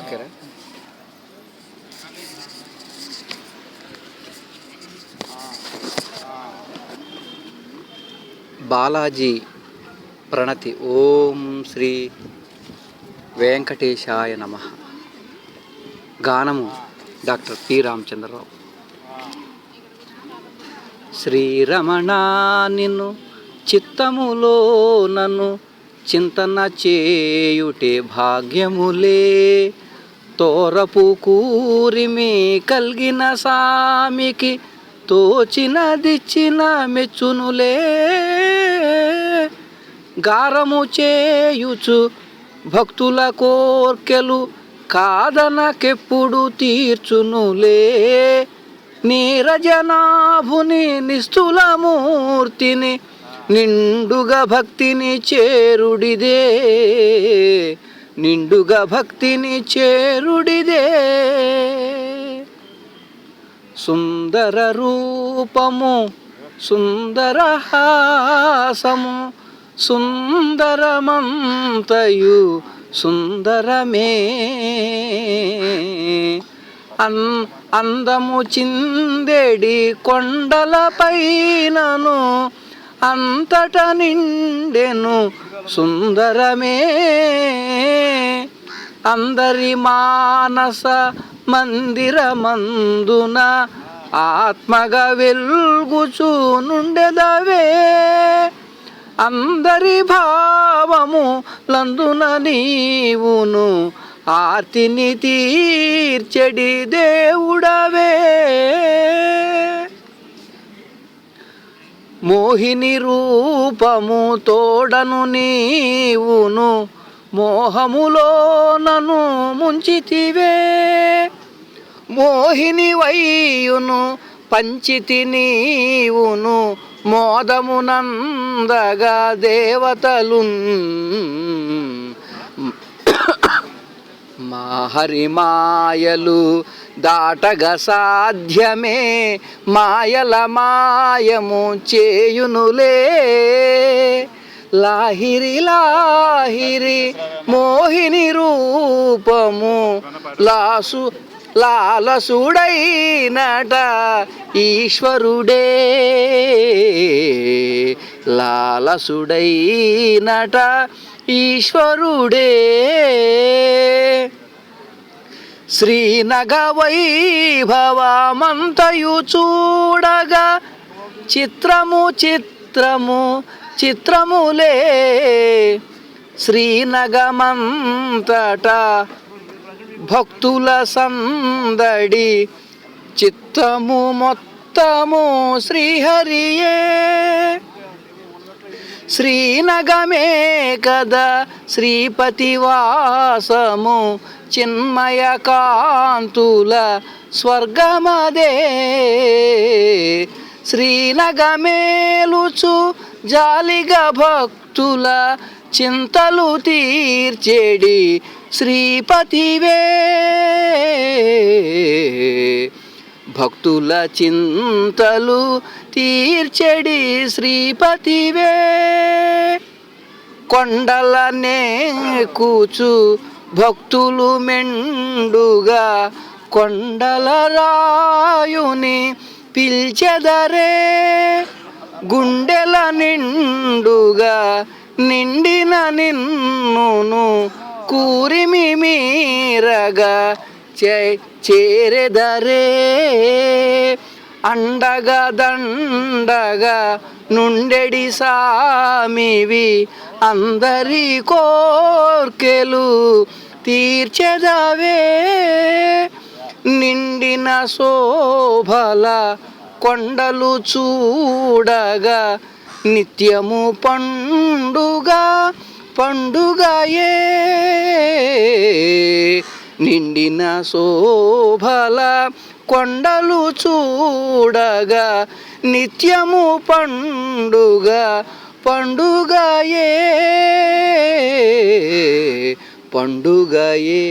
ఓకేరా బాలాజీ ప్రణతి ఓం శ్రీ వెంకటేశాయ నమ. గానము డాక్టర్ పి రామచంద్రరావు. శ్రీరమణ నిన్ను చిత్తములో నన్ను చింతన చేయుటే భాగ్యములే. తోరపు కూరిమి కలిగిన సామికి తోచినదిచ్చిన మెచ్చునులే. గారము చేయుచు భక్తుల కోర్కెలు కాదనకెప్పుడు తీర్చునులే. నీరజనాభుని నిస్తులమూర్తిని నిండుగా భక్తిని చేరుడిదే. నిండుగా భక్తిని చేరుడిదే. సుందర రూపము సుందర హాసము సుందరమంతయు సుందరమే. అన్ అందము చిందెడి కొండల పైనను అంతట నిండెను సుందరమే. అందరి మానస మందిరమందున ఆత్మగా వెల్గుచూ నుండెదవే. అందరి భావము లందున నీవును ఆర్తిని తీర్చెడి దేవుడవే. మోహిని రూపము తోడను నీవును మోహములో నను ముంచితివే. మోహిని వయ్యును పంచితి నీవును మోదమునందగా దేవతలు మా హరిమాయలు దాటగ సాధ్యమే మాయల మాయము చేయునులే. లాహిరి లాహిరి మోహిని రూపము లాసు లాలసుడైనట ఈశ్వరుడే. లాలసుడైనట ఈశ్వరుడే. శ్రీనగ వైభవమంతయు చూడగా చిత్రము చిత్రము చిత్రములే శ్రీనగమంతట భక్తుల సందడి చిత్తము మొత్తము శ్రీహరియే. శ్రీనగమే కదా శ్రీపతి వాసము చిన్మయ కాంతుల స్వర్గమదే. శ్రీనగమేలుచు జాలిగ భక్తుల చింతలు తీర్చేడి శ్రీపతివే. భక్తుల చింతలు తీర్చెడి శ్రీపతివే. కొండలనే కూచు భక్తులు మెండుగా కొండల రాయుని పిల్చెదరే. గుండెల నిండుగా నిండిన నిన్నును కూరిమి మీరగా చే చేరెదరే. అండగా దండగా నుండెడి సామివి అందరి కోర్కెలు తీర్చెదవే. నిండిన శోభల కొండలు చూడగా నిత్యము పండుగ పండుగయే. నిండిన శోభల కొండలు చూడగా నిత్యము పండుగ పండుగయే. పండుగయే.